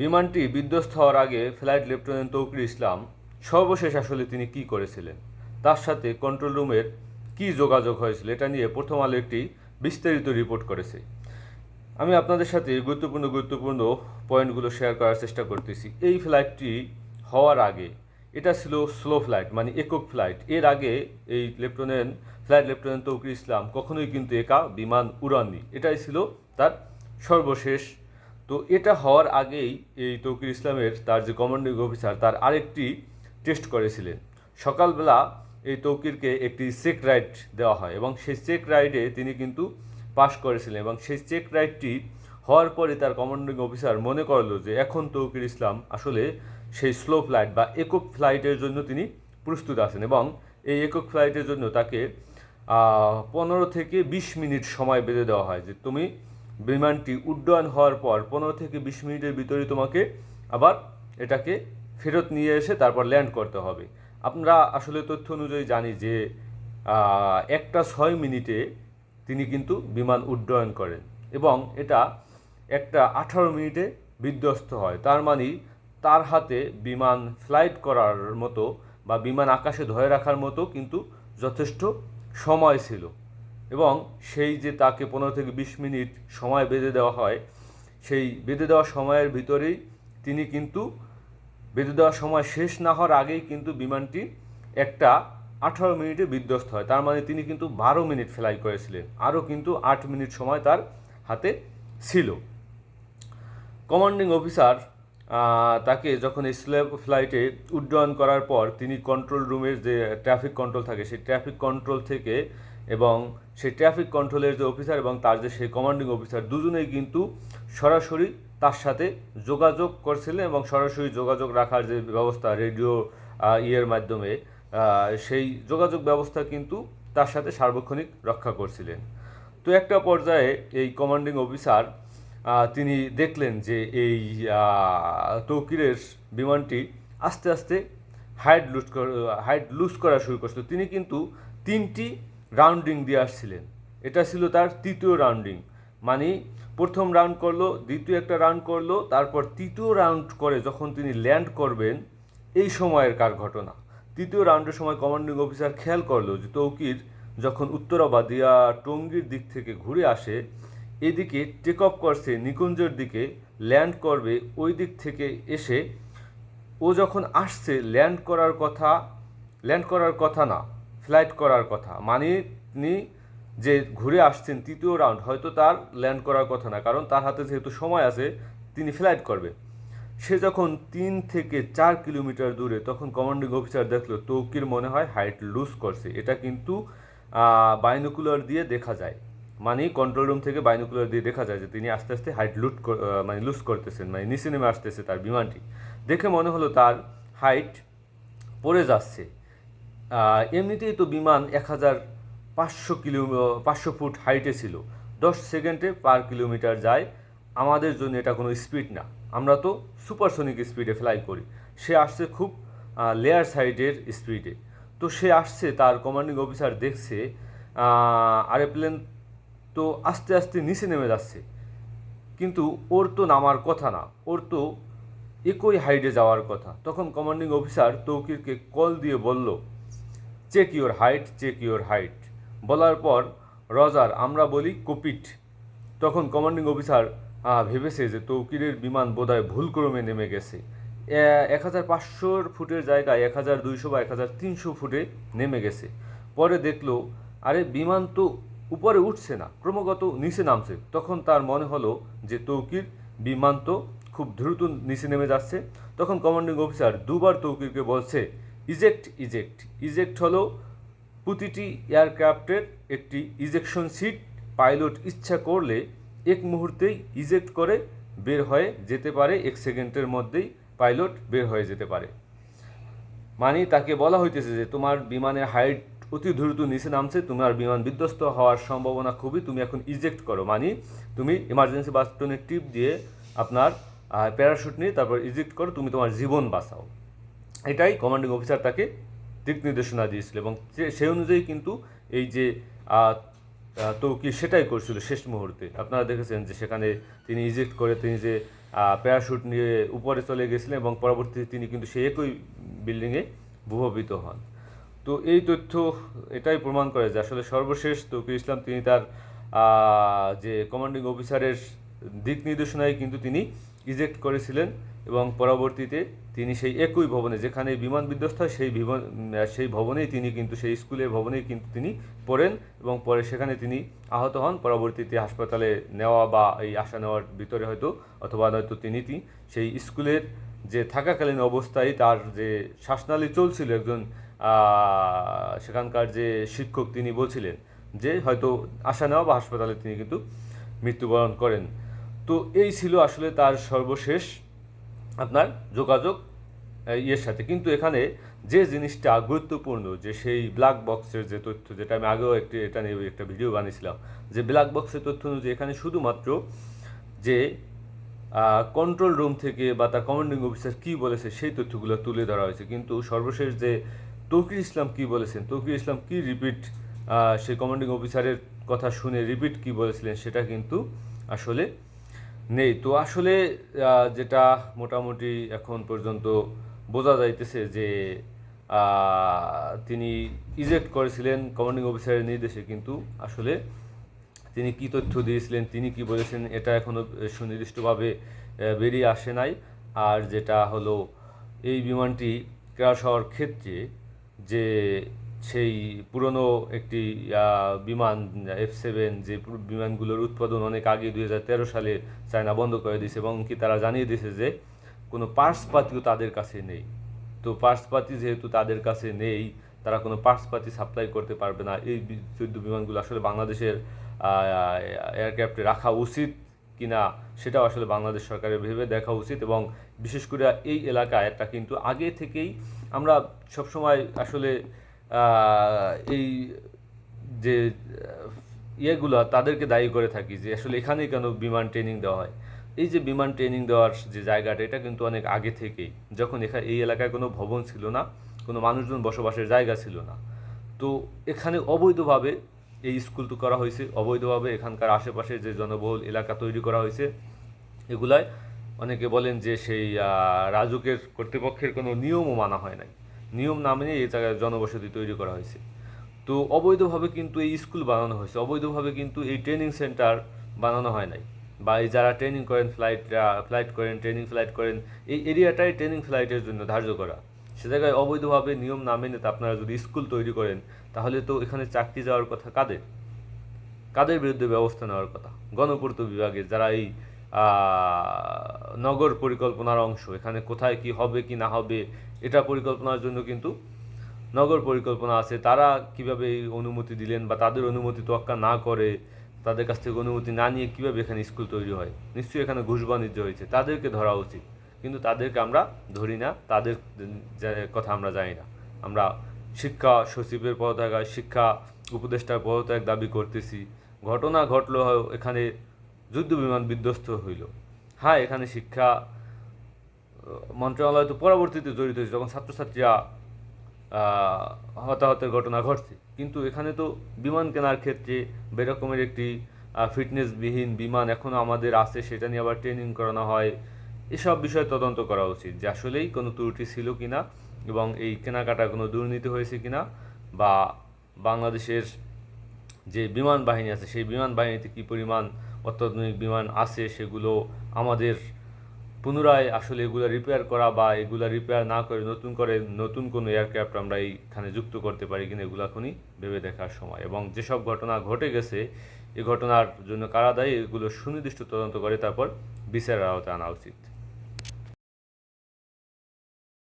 বিমানটি বিধ্বস্ত হওয়ার আগে ফ্লাইট লেফটেন্যান্ট তৌকির ইসলাম সর্বশেষ আসলে তিনি কি করেছিলেন? তার সাথে কন্ট্রোল রুমের কি যোগাযোগ হয়েছিল এটা নিয়ে প্রথম আলো একটি বিস্তারিত রিপোর্ট করেছে। আমি আপনাদের সাথে গুরুত্বপূর্ণ গুরুত্বপূর্ণ পয়েন্টগুলো শেয়ার করার চেষ্টা করতেছি। এই ফ্লাইটটি হওয়ার আগে, এটা ছিল স্লো ফ্লাইট মানে একক ফ্লাইট। এর আগে এই lieutenant, flight lieutenant Taukir Islam কখনোই কিন্তু একা বিমান উড়াননি। এটাই ছিল তার সর্বশেষ তো এটা হওয়ার আগেই এই তৌকির ইসলামের তার যে কমান্ডিং অফিসার, তার আরেকটি টেস্ট করেছিলেন। সকালবেলা এই তৌকিরকে একটি চেক রাইড দেওয়া হয় এবং সেই চেক রাইডে তিনি কিন্তু পাশ করেছিলেন এবং সেই চেক রাইডটি হওয়ার পরে তার কমান্ডিং অফিসার মনে করল যে এখন তৌকির ইসলাম আসলে সেই স্লো ফ্লাইট বা একক ফ্লাইটের জন্য তিনি প্রস্তুত আছেন এবং এই একক ফ্লাইটের জন্য তাকে পনেরো থেকে বিশ মিনিট সময় বেঁধে দেওয়া হয় যে তুমি বিমানটি উড্ডয়ন হওয়ার পর পনেরো থেকে বিশ মিনিটের ভিতরে তোমাকে আবার এটাকে ফেরত নিয়ে এসে তারপর ল্যান্ড করতে হবে। আমরা আসলে তথ্য অনুযায়ী জানি যে একটা ছয় মিনিটে তিনি কিন্তু বিমান উড্ডয়ন করেন এবং এটা একটা আঠারো মিনিটে বিধ্বস্ত হয়। তার মানে তার হাতে বিমান ফ্লাইট করার মতো বা বিমান আকাশে ধরে রাখার মতো কিন্তু যথেষ্ট সময় ছিল। এবং সেই যে তাকে পনেরো থেকে বিশ মিনিট সময় বেঁধে দেওয়া হয়, সেই বেঁধে দেওয়া সময়ের ভিতরেই তিনি কিন্তু, বেঁধে দেওয়ার সময় শেষ না হওয়ার আগেই কিন্তু বিমানটি একটা আঠারো মিনিটে বিধ্বস্ত হয়। তার মানে তিনি কিন্তু বারো মিনিট ফ্লাই করেছিলেন। আরও কিন্তু আট মিনিট সময় তার হাতে ছিল। কমান্ডিং অফিসার তাকে যখন স্ল্যাব ফ্লাইটে উড্ডয়ন করার পর তিনি কন্ট্রোল রুমের যে ট্রাফিক কন্ট্রোল থাকে, সেই ট্রাফিক কন্ট্রোল থেকে এবং সেই ট্রাফিক কন্ট্রোলের যে অফিসার এবং তার যে সেই কমান্ডিং অফিসার দুজনেই কিন্তু সরাসরি তার সাথে যোগাযোগ করছিলেন এবং সরাসরি যোগাযোগ রাখার যে ব্যবস্থা রেডিও ইয়ের মাধ্যমে সেই যোগাযোগ ব্যবস্থা কিন্তু তার সাথে সার্বক্ষণিক রক্ষা করছিলেন। তো একটা পর্যায়ে এই কমান্ডিং অফিসার তিনি দেখলেন যে এই তৌকিরের বিমানটি আস্তে আস্তে হাইট লুজ হাইট লুজ করা শুরু করছিল তিনি কিন্তু তিনটি রাউন্ডিং দিয়ে আসছিলেন। এটা ছিল তার তৃতীয় রাউন্ডিং মানে প্রথম রাউন্ড করল, দ্বিতীয় একটা রাউন্ড করল, তারপর তৃতীয় রাউন্ড করে যখন তিনি ল্যান্ড করবেন, এই সময়ের কার ঘটনা? তৃতীয় রাউন্ডের সময় কমান্ডিং অফিসার খেয়াল করল যে তৌকির যখন উত্তরাবাদিয়া টঙ্গীর দিক থেকে ঘুরে আসে, এদিকে টেক অফ করছে নিকুঞ্জের দিকে ল্যান্ড করবে ওই দিক থেকে এসে, ও যখন আসছে ল্যান্ড করার কথা ল্যান্ড করার কথা না ফ্লাইট করার কথা। মানে তিনি যে ঘুরে আসছেন তৃতীয় রাউন্ড, হয়তো তার ল্যান্ড করার কথা না, কারণ তার হাতে যেহেতু সময় আছে, তিনি ফ্লাইট করবে। সে যখন তিন থেকে চার কিলোমিটার দূরে, তখন কমান্ডিং অফিসার দেখল, তৌকির মনে হয় হাইট লুজ করছে। এটা কিন্তু বাইনোকুলার দিয়ে দেখা যায়। মানে কন্ট্রোল রুম থেকে বাইনোকুলার দিয়ে দেখা যায় যে তিনি আস্তে আস্তে হাইট লুট মানে লুজ করতেছেন মানে নিচে নেমে আসতেছে তার বিমানটি। দেখে মনে হলো তার হাইট পড়ে যাচ্ছে। এমনিতেই তো বিমান এক হাজার পাঁচশো কিলো, পাঁচশো ফুট হাইটে ছিল। দশ সেকেন্ডে পার কিলোমিটার যায়। আমাদের জন্য এটা কোনো স্পিড না। আমরা তো সুপারসনিক স্পিডে ফ্লাই করি। সে আসছে খুব লেয়ার সাইডের স্পিডে তো সে আসছে, তার কমান্ডিং অফিসার দেখছে এরোপ্লেন তো আস্তে আস্তে নিচে নেমে যাচ্ছে। কিন্তু ওর তো নামার কথা না। ওর তো একই হাইটে যাওয়ার কথা। তখন কমান্ডিং অফিসার তৌকিরকে কল দিয়ে বলল check your height check your height বলার পর, রজার, আমরা বলি কোপিট। তখন কমান্ডিং অফিসার ভেবেছে যে তৌকিরের বিমান বোধহয় ভুলক্রমে নেমে গেছে। এক হাজার পাঁচশোর ফুটের জায়গায় এক হাজার দুইশো বা এক হাজার তিনশো ফুটে নেমে গেছে। পরে দেখল, আরে, বিমান তো উপরে উঠছে না, ক্রমাগত নিচে নামছে। তখন তার মনে হলো যে তৌকির, বিমান তো খুব দ্রুত নিচে নেমে যাচ্ছে। তখন কমান্ডিং অফিসার দুবার তৌকিরকে বলছে ইজেক্ট ইজেক্ট। ইজেক্ট হলো প্রতিটি এয়ারক্রাফটের একটি ইজেকশন সিট পাইলট ইচ্ছা করলে এক মুহূর্তেই ইজেক্ট করে বের হয়ে যেতে পারে, এক সেকেন্ডের মধ্যেই পাইলট বের হয়ে যেতে পারে। মানে তাকে বলা হইতেছে যে, তোমার বিমানের হাইট অতি দ্রুত নিচে নামছে, তোমার বিমান বিধ্বস্ত হওয়ার সম্ভাবনা খুবই, তুমি এখন ইজেক্ট করো। মানে তুমি ইমার্জেন্সি বাস্টনের টিপ দিয়ে আপনার প্যারাশুট নিয়ে তারপর ইজেক্ট করো, তুমি তোমার জীবন বাঁচাও। এটাই কমান্ডিং অফিসার তাকে দিক নির্দেশনা দিয়েছিল এবং সেই অনুযায়ী কিন্তু এই যে তৌকি সেটাই করছিল শেষ মুহূর্তে। আপনারা দেখেছেন যে সেখানে তিনি ইজেক্ট করে তিনি যে প্যারাশুট নিয়ে উপরে চলে গেছিলেন এবং পরবর্তীতে তিনি কিন্তু সেই একই বিল্ডিংয়ে ভূমিত হন। তো এই তথ্য এটাই প্রমাণ করে যে আসলে সর্বশেষ তৌকির ইসলাম তিনি তার যে কমান্ডিং অফিসারের দিক নির্দেশনায় কিন্তু তিনি ইজেক্ট করেছিলেন এবং পরবর্তীতে তিনি সেই একই ভবনে যেখানে বিমান বিধ্বস্ত হয় সেই বিমান সেই ভবনেই তিনি কিন্তু, সেই স্কুলের ভবনেই কিন্তু তিনি পড়েন এবং পরে সেখানে তিনি আহত হন। পরবর্তীতে হাসপাতালে নেওয়া বা এই আসা নেওয়ার ভিতরে হয়তো অথবা নয়তো তিনি সেই স্কুলের যে থাকাকালীন অবস্থায় তার যে শ্বাসনালী চলছিল একজন সেখানকার যে শিক্ষক তিনি বলছিলেন যে হয়তো আসা নেওয়া বা হাসপাতালে তিনি কিন্তু মৃত্যুবরণ করেন। তো এই ছিল আসলে তার সর্বশেষ আপনার যোগাযোগ ইয়ের সাথে। কিন্তু এখানে যে জিনিসটা গুরুত্বপূর্ণ, যে সেই ব্ল্যাক বক্সের যে তথ্য, যেটা আমি আগেও একটি, এটা নিয়ে একটা ভিডিও বানিয়েছিলাম, যে ব্ল্যাক বক্সের তথ্য অনুযায়ী এখানে শুধুমাত্র যে কন্ট্রোল রুম থেকে বা তার কমান্ডিং অফিসার কী বলেছে, সেই তথ্যগুলো তুলে ধরা হয়েছে। কিন্তু সর্বশেষ যে তৌকির ইসলাম কী বলেছেন, তৌকির ইসলাম কী রিপিট সেই কমান্ডিং অফিসারের কথা শুনে রিপিট কী বলেছিলেন, সেটা কিন্তু আসলে নেই। তো আসলে যেটা মোটামুটি এখন পর্যন্ত বোঝা যাইতেছে যে তিনি ইজেক্ট করেছিলেন কমান্ডিং অফিসারের নির্দেশে, কিন্তু আসলে তিনি কি তথ্য দিয়েছিলেন, তিনি কি বলেছেন, এটা এখনও সুনির্দিষ্টভাবে বেরিয়ে আসে নাই। আর যেটা হলো, এই বিমানটি ক্রাশ হওয়ার ক্ষেত্রে যে সেই পুরনো একটি বিমান এফ সেভেন যে বিমানগুলোর উৎপাদন অনেক আগে দুই তেরো সালে চায়না বন্ধ করে দিয়েছে এবং কি তারা জানিয়ে দিয়েছে যে কোনো পার্সপাতিও তাদের কাছে নেই। তো পার্সপাতি যেহেতু তাদের কাছে নেই, তারা কোনো পার্সপাতি সাপ্লাই করতে পারবে না। এই যুদ্ধ বিমানগুলো আসলে বাংলাদেশের এয়ারক্রাফটে রাখা উচিত কিনা সেটাও আসলে বাংলাদেশ সরকারের ভেবে দেখা উচিত এবং বিশেষ করে এই এলাকায় একটা কিন্তু আগে থেকেই আমরা সবসময় আসলে এই যে ইয়েগুলো তাদেরকে দায়ী করে থাকি যে আসলে এখানেই কেন বিমান ট্রেনিং দেওয়া হয়। এই যে বিমান ট্রেনিং দেওয়ার যে জায়গাটা, এটা কিন্তু অনেক আগে থেকেই। যখন এখানে এই এলাকায় কোনো ভবন ছিল না, কোনো মানুষজন বসবাসের জায়গা ছিল না। তো এখানে অবৈধভাবে এই স্কুল তো করা হয়েছে, অবৈধভাবে এখানকার আশেপাশে যে জনবহুল এলাকা তৈরি করা হয়েছে, এগুলায় অনেকে বলেন যে সেই রাজুকের কর্তৃপক্ষের কোনো নিয়মও মানা হয় নাই। নিয়ম না মেনে এই জায়গায় জনবসতি তৈরি করা হয়েছে। তো অবৈধভাবে কিন্তু এই স্কুল বানানো হয়েছে। অবৈধভাবে কিন্তু এই ট্রেনিং সেন্টার বানানো হয় নাই। বা এই যারা ট্রেনিং করেন ফ্লাইট ফ্লাইট করেন, ট্রেনিং ফ্লাইট করেন, এই এরিয়াটাই ট্রেনিং ফ্লাইটের জন্য ধার্য করা। সে জায়গায় অবৈধভাবে নিয়ম না মেনে আপনারা যদি স্কুল তৈরি করেন, তাহলে তো এখানে চাকরি যাওয়ার কথা কাদের? কাদের বিরুদ্ধে ব্যবস্থা নেওয়ার কথা? গণপূর্ত বিভাগে যারা এই নগর পরিকল্পনার অংশ, এখানে কোথায় কি হবে, কি না হবে এটা পরিকল্পনার জন্য কিন্তু নগর পরিকল্পনা আছে। তারা কীভাবে এই অনুমতি দিলেন বা তাদের অনুমতি তোয়াক্কা না করে তাদের কাছ থেকে অনুমতি না নিয়ে কীভাবে এখানে স্কুল তৈরি হয়? নিশ্চয়ই এখানে ঘুষ বাণিজ্য হয়েছে। তাদেরকে ধরা উচিত। কিন্তু তাদেরকে আমরা ধরি না। তাদের কথা আমরা জানি না। আমরা শিক্ষা সচিবের পদত্যাগ শিক্ষা উপদেষ্টার পদত্যাগ দাবি করতেছি। ঘটনা ঘটলো এখানে যুদ্ধ বিমান বিধ্বস্ত হইল। হ্যাঁ এখানে শিক্ষা মন্ত্রণালয় তো পরবর্তীতে জড়িত হয়েছে, যখন ছাত্রছাত্রীরা হতাহতের ঘটনা ঘটছে। কিন্তু এখানে তো বিমান কেনার ক্ষেত্রে বেরকমের একটি ফিটনেসবিহীন বিমান এখনও আমাদের আছে, সেটা নিয়ে আবার ট্রেনিং করানো হয়। এসব বিষয়ে তদন্ত করা উচিত যে আসলেই কোনো ত্রুটি ছিল কি না এবং এই কেনাকাটা কোনো দুর্নীতি হয়েছে কি না বা বাংলাদেশের যে বিমান বাহিনী আছে, সেই বিমান বাহিনীতে কী পরিমাণ অত্যাধুনিক বিমান আছে, সেগুলো আমাদের পুনরায় আসলে এগুলো রিপেয়ার করা বা এগুলো রিপেয়ার না করে নতুন করে নতুন কোনো এয়ারক্রাফট আমরা এইখানে যুক্ত করতে পারি কিনা এগুলো এখনই ভেবে দেখার সময়। এবং যেসব ঘটনা ঘটে গেছে এই ঘটনার জন্য কারা দায়ী এগুলো সুনির্দিষ্ট তদন্ত করে তারপর বিচারের আওতায় আনা উচিত।